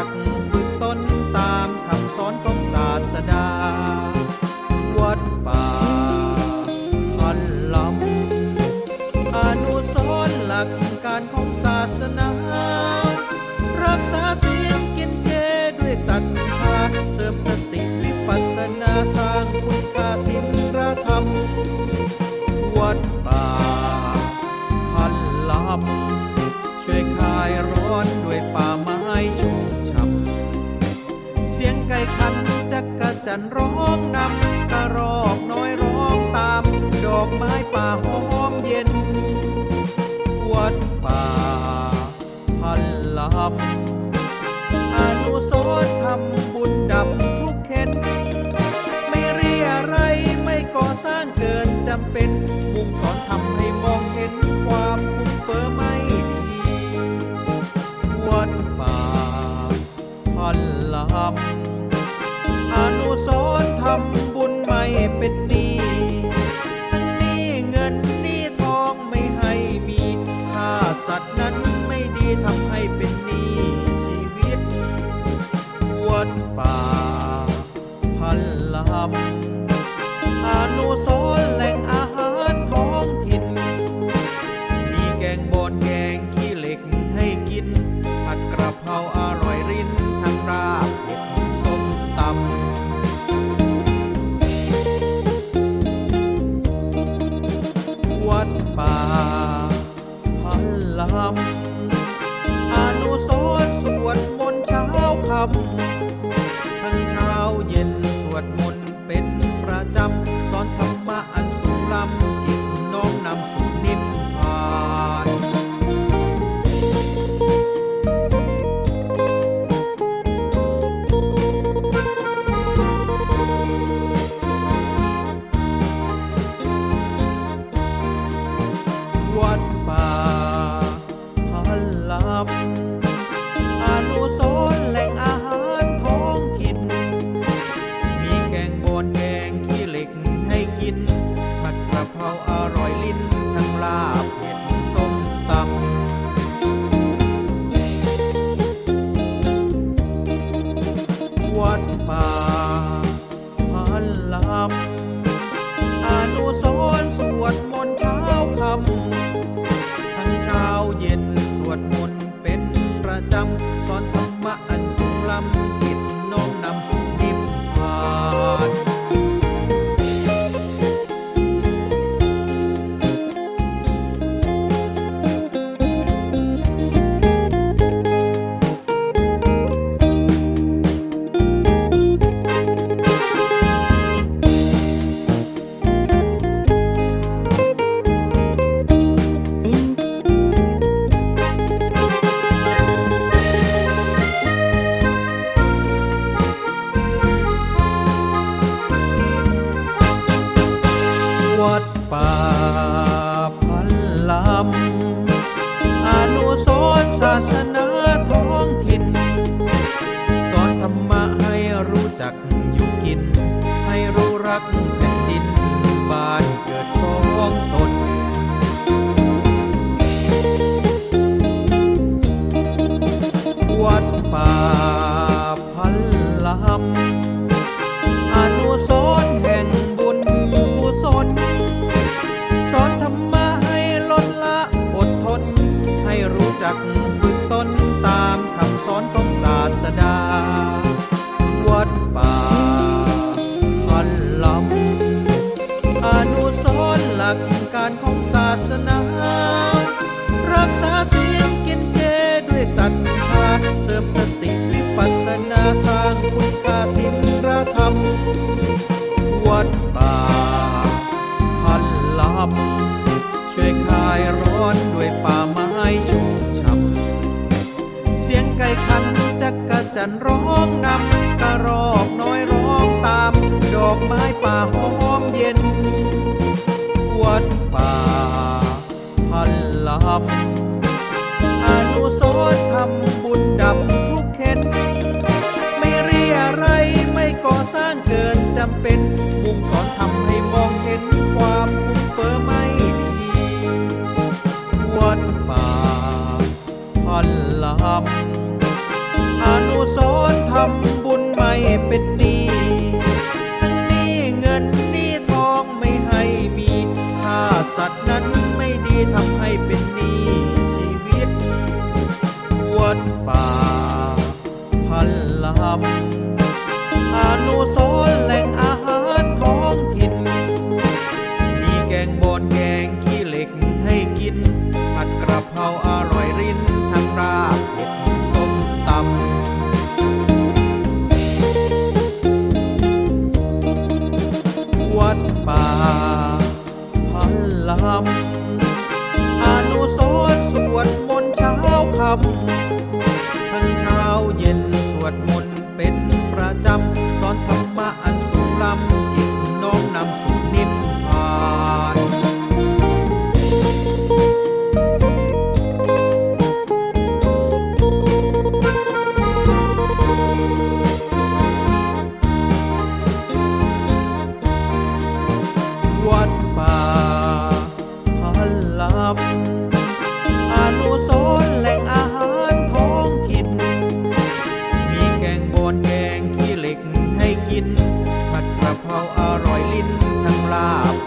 จักฝึกตนตามคำสอนของศาสดา นร้องนำกระรอกน้อยร้องตาม ดอกไม้ป่าหอมเย็น วัดป่า พันลำอนุสรณ์ทำบุญดับทุกข์เข็นไม่เรียอะไรไม่ก่อสร้างเกินจำเป็นมุ่งสอนทำให้มองเห็น ป่า พันลำอนุสรแหล่งอาหารท้องถิ่น มีแกงบอนแกงขี้เหล็กให้กิน ผัดกระเพราอร่อยรินทั้งราบเผ็ดส้มตำวัดป่าพันลำอนุสรสวดมนต์เช้าคำ ทั้งเช้าเย็นสวดมนต์เป็นประจำำ จักอยู่กิน ให้รู้รักแผ่นดินบ้านเกิดของตนวัดป่าพันลำ ป่าพันลำอนุสรณ์หลักการของศาสนา รักษาศีลกินเจด้วยศรัทธาเสริมสติวิปัสสนาสร้างคุณค่าศีลธรรม วัดป่าพันลำช่วยคลายร้อนด้วยป่าไม้ นร้องนำกระรอกน้อยร้องตาม ดอกไม้ป่าหอมเย็น วัดป่า พันลำอนุสรทำบุญดับทุกข์เข็นไม่เรียอะไรไม่ก่อสร้างเกินจำเป็นมุ่งสอนทำให้มองเห็นความ ลำอนุสรสวดมนต์เช้าคำทั้งเช้าเย็นสวดมนต์เป็นประจำสอนธรรมะอันสูงล้ำจิตน้อมนำสุนิพพานวัด ทั้งลาบ